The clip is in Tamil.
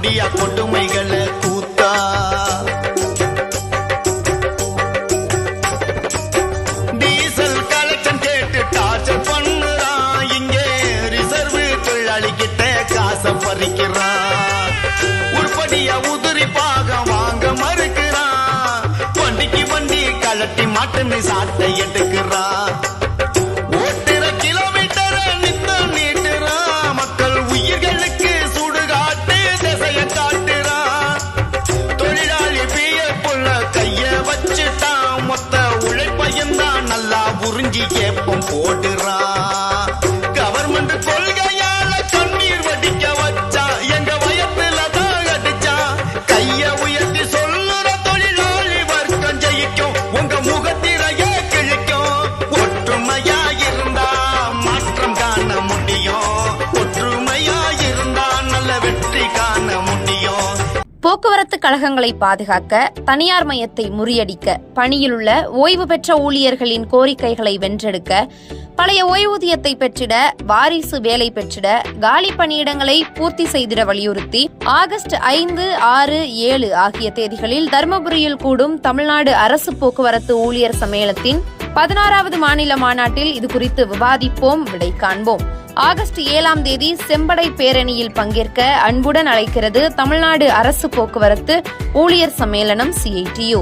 சொல்ல கொடுமைகளை கூத்தா? டீசல் கலெக்ஷன் கேட்டு டார்ச்சர் பண்ணுறான் இங்கே ரிசர்வ் தொழிலாளிக்கிட்ட காசை பறிக்கிறான் உருப்படியா உதிரி பாகம் வாங்க மறுக்கிறான் வண்டிக்கு வண்டி கலட்டி மாட்டுன்னு சாட்டை எடுக்கிறான் நல்லா உறிஞ்சி ஏப்பம் போடுறான் கழகங்களை பாதுகாக்க தனியார் மயத்தை முறியடிக்க பணியிலுள்ள ஓய்வு பெற்ற ஊழியர்களின் கோரிக்கைகளை வென்றெடுக்க பழைய ஓய்வூதியத்தை பெற்றிட வாரிசு வேலை பெற்றிட காலி பணியிடங்களை பூர்த்தி செய்திட வலியுறுத்தி ஆகஸ்ட் ஐந்து ஆறு ஏழு ஆகிய தேதிகளில் தருமபுரியில் கூடும் தமிழ்நாடு அரசு போக்குவரத்து ஊழியர் சம்மேளத்தின் பதினாறாவது மாநில மாநாட்டில் இது குறித்து விவாதிப்போம் விடை காண்போம். ஆகஸ்ட் ஏழாம் தேதி செம்படை பேரணியில் பங்கேற்க அன்புடன் அழைக்கிறது தமிழ்நாடு அரசு போக்குவரத்து ஊழியர் சம்மேளனம் சிஐடியு